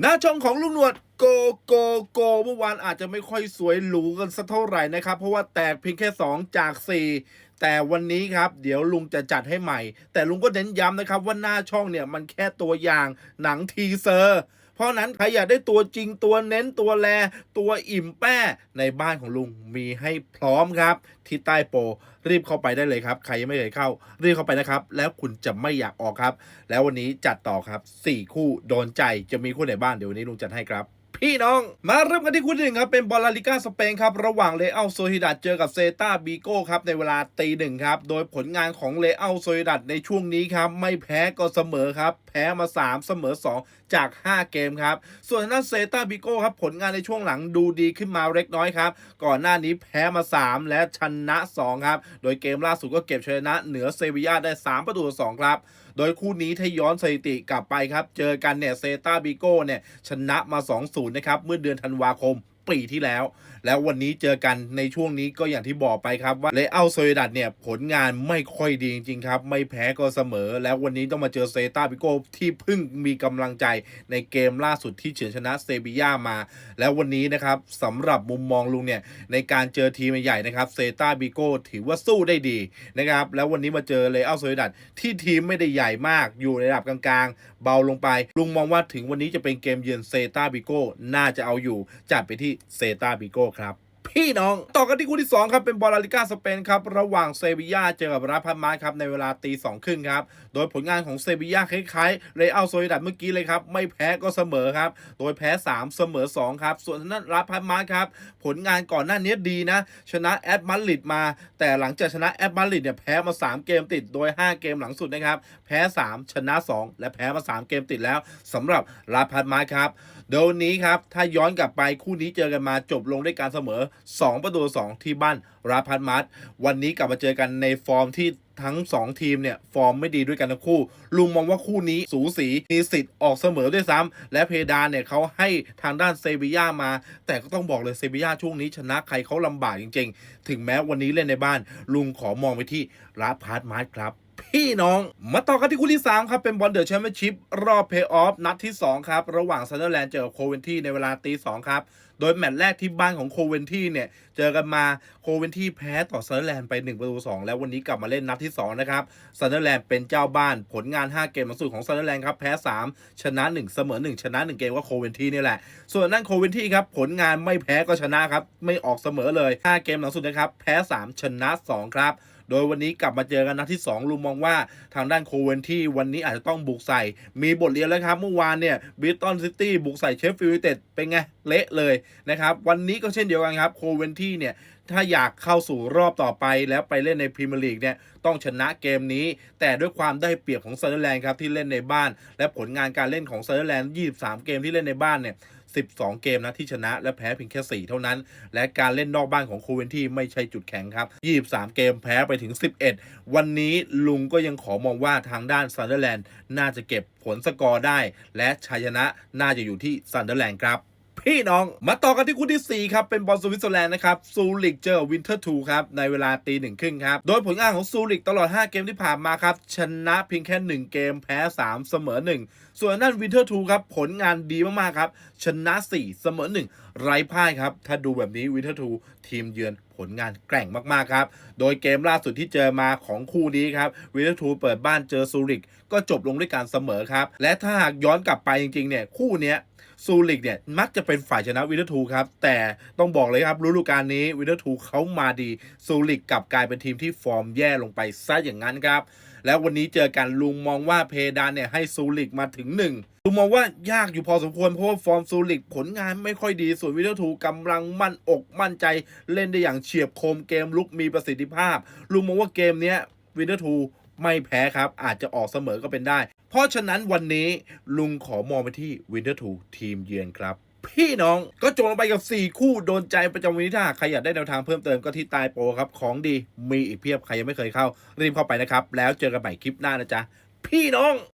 หน้าช่องของลุงหนวดโกโกโกเมื่อวานอาจจะไม่ค่อยสวยหรูกันสักเท่าไหร่นะครับ เพราะว่าแตกเพียงแค่ 2 จาก 4 แต่วันนี้ครับ เดี๋ยวลุงจะจัดให้ใหม่ แต่ลุงก็เน้นย้ำนะครับว่าหน้าช่องเนี่ยมันแค่ตัวอย่างหนังทีเซอร์ เพราะนั้นใครอยากได้ตัวจริงตัวเน้นตัวแล ตัวอิ่มแป้ในบ้านของลุงมีให้พร้อมครับ ที่ใต้โปรรีบเข้าไปได้เลยครับ ใครยังไม่เคยเข้า รีบเข้าไปนะครับ แล้วคุณจะไม่อยากออกครับ แล้ววันนี้จัดต่อครับ 4 คู่โดนใจจะมีคู่ไหนบ้างเดี๋ยววันนี้ลุงจัดให้ครับพี่น้อง มาเริ่มกันที่คู่ที่หนึ่งครับ เป็นบอลลาลิก้าสเปนครับ ระหว่างเลอัลโซฮิดัดเจอกับเซตาบีโก้ครับ ในเวลาตีหนึ่งครับ โดยผลงานของเลอัลโซฮิดัดในช่วงนี้ครับ ไม่แพ้ก็เสมอครับ พ้มา 3 เสมอ 2 จาก 5 เกมครับ ส่วนทางด้นเซตาบิโก้ครับผลงานในช่วงหลังดูดีขึ้นมาเล็กน้อยครับ ก่อนหน้านี้แพ้มา 3 และชนะ 2 ครับ โดยเกมล่าสุดก็เก็บชนะเหนือเซบียาได้ 3 ประตูต่อ2ครับโดยคู่นี้ถ้าย้อนสถิติกลับไปครับ เจอกันเนี่ยเซตาบิโก้เนี่ยชนะมา 2-0 นะครับ เมื่อเดือนธันวาคม ปีที่แล้ว แล้ววันนี้เจอกันในช่วงนี้ก็อย่างที่บอกไปครับว่าเลอัลโซยดัดเนี่ยผลงานไม่ค่อยดีจริงๆครับ ไม่แพ้ก็เสมอ แล้ววันนี้ต้องมาเจอเซตาบิโกที่เพิ่งมีกำลังใจในเกมล่าสุดที่เฉือนชนะเซบียามา แล้ววันนี้นะครับสำหรับมุมมองลุงเนี่ยในการเจอทีมใหญ่ๆนะครับเซตาบิโกถือว่าสู้ได้ดีนะครับแล้ววันนี้มาเจอเลอัลโซยดัดที่ทีมไม่ได้ใหญ่มากอยู่ในระดับกลางๆ เบาลงไป ลุงมองว่าถึงวันนี้จะเป็นเกมเยือนเซตาบิโก้น่าจะเอาอยู่จัดไปที่เซตาบิโก้ครับ พี่น้อง ต่อกันที่คู่ที่ 2 ครับ เป็นบอลลาลิก้าสเปนครับ ระหว่างเซบียาเจอกับราพันมาสครับ ในเวลาตีสองครึ่งครับ โดยผลงานของเซบียาคล้ายๆเรอัลโซลิดัดเมื่อกี้เลยครับ ไม่แพ้ก็เสมอครับ โดยแพ้ 3 เสมอ 2 ครับ ส่วนทางด้านราพันมาสครับ ผลงานก่อนหน้านี้ดีนะ ชนะแอตมาดริดมา แต่หลังจากชนะแอตมาดริดเนี่ยแพ้มา 3 เกมติดโดย 5 เกมหลังสุดนะครับแพ้ 3 ชนะ 2 และแพ้มา 3 เกมติดแล้วสำหรับราพันมาสครับโดยวนี้ครับถ้าย้อนกลับไปคู่นี้เจอกันมาจบลงด้วยการเสมอ2 ประตูต่อ2ที่บ้านราพันมัดวันนี้กลับมาเจอกันในฟอร์มที่ทั้ง 2 ทีมเนี่ย ฟอร์มไม่ดีด้วยกันทั้งคู่ ลุงมองว่าคู่นี้สูสีมีสิทธิ์ออกเสมอด้วยซ้ำและเพดานเนี่ยเขาให้ทางด้านเซบียามา แต่ก็ต้องบอกเลยเซบียาช่วงนี้ชนะใครเขาลำบากจริง ๆ ถึงแม้วันนี้เล่นในบ้าน ลุงขอมองไปที่ราพันมัดครับ พี่น้อง มาต่อกันที่คู่ที่ 3 ครับ เป็นบอลเดอร์แชมเปี้ยนชิพรอบเพย์ออฟนัดที่ 2 ครับ ระหว่างซันเดอร์แลนด์เจอกับโคเวนที่ในเวลาตี2ครับ โดยแมตช์แรกที่บ้านของโคเวนที่เนี่ย เจอกันมาโคเวนที่แพ้ต่อซันเดอร์แลนด์ไป 1 ประตู 2 แล้ววันนี้กลับมาเล่นนัดที่ 2 นะครับซันเดอร์แลนด์เป็นเจ้าบ้านผลงาน 5 เกมหลังสุดของซันเดอร์แลนด์ครับแพ้ 3 ชนะ 1 เสมอ 1 ชนะ 1 เกมก็โคเวนที่นี่แหละ ส่วนนั่นโคเวนที่ครับผลงานไม่แพ้ก็ชนะครับไม่ออกเสมอเลย 5 เกมหลังสุดนะครับแพ้ 3 ชนะ 2 ครับ โดยวันนี้กลับมาเจอกันนัดที่ 2 ลุงมองว่าทางด้านโคเวนที่วันนี้อาจจะต้องบุกใส่ มีบทเรียนแล้วครับเมื่อวานเนี่ยบิตตันซิตี้บุกใส่เชฟฟิลด์เต็ดเป็นไง เละเลยนะครับ วันนี้ก็เช่นเดียวกันครับโคเวนที่เนี่ยถ้าอยากเข้าสู่รอบต่อไปแล้วไปเล่นในพรีเมียร์ลีกเนี่ยต้องชนะเกมนี้ แต่ด้วยความได้เปรียบของเซอร์แลนด์ครับที่เล่นในบ้าน และผลงานการเล่นของเซอร์แลนด์ 23 เกมที่เล่นในบ้านเนี่ย 12 เกมนะที่ชนะและแพ้เพียงแค่ 4 เท่านั้น และการเล่นนอกบ้านของโคเวนที่ไม่ใช่จุดแข็งครับ 23 เกมแพ้ไปถึง 11 วันนี้ลุงก็ยังขอมองว่าทางด้านซันเดอร์แลนด์น่าจะเก็บผลสกอร์ได้ และชัยชนะน่าจะอยู่ที่ซันเดอร์แลนด์ครับ พี่น้อง มาต่อกันที่คู่ที่ 4 ครับ เป็นบอลสวิตเซอร์แลนด์นะครับซูริกเจอวินเทอร์ทูครับ ในเวลาตีหนึ่งครึ่งครับ โดยผลงานของซูริกตลอด 5 เกมที่ผ่านมาครับ ชนะเพียงแค่ 1 เกมแพ้ 3 เสมอ 1 ส่วนด้านวินเทอร์ทูครับ ผลงานดีมาก ๆ ครับ ชนะ 4 เสมอ 1 ไร้พ่ายครับ ถ้าดูแบบนี้วินเทอร์ทูทีมเยือนผลงานแกร่งมาก ๆ ครับ โดยเกมล่าสุดที่เจอมาของคู่นี้ครับวินเทอร์ทูเปิดบ้านเจอซูริก ก็จบลงด้วยการเสมอครับ และถ้าหากย้อนกลับไปจริง ๆ เนี่ย คู่นี้ซูริกเนี่ยมักจะเป็นฝ่ายชนะวินเทอร์ทูครับ แต่ต้องบอกเลยครับรู้ดูกาลนี้วินเทอร์ทูเขามาดีซูริกกลับกลายเป็นทีมที่ฟอร์มแย่ลงไปซะอย่างนั้นครับ แล้ววันนี้เจอกันลุงมองว่าเพดานเนี่ยให้ซูริกมาถึง 1 ดูมองว่ายากอยู่พอสมควร เพราะว่าฟอร์มซูริกผลงานไม่ค่อยดี ส่วนวิเทอร์ทูกำลังมั่นอกมั่นใจเล่นได้อย่างเฉียบคมเกมลุกมีประสิทธิภาพลุงมองว่าเกมนี้วิเทอร์ทูไม่แพ้ครับ อาจจะออกเสมอก็เป็นได้ เพราะฉะนั้นวันนี้ลุงขอมองไปที่วินเทอร์ทูทีมเยือนครับ พี่น้องก็จบลงไปกับ 4 คู่โดนใจประจำวินนี้าใครอยากได้แนวทางเพิ่มเติมก็ที่ตายโปรครับ ของดีมีอีกเพียบใครยังไม่เคยเข้า รีบเข้าไปนะครับ แล้วเจอกันใหม่คลิปหน้านะจ๊ะ พี่น้อง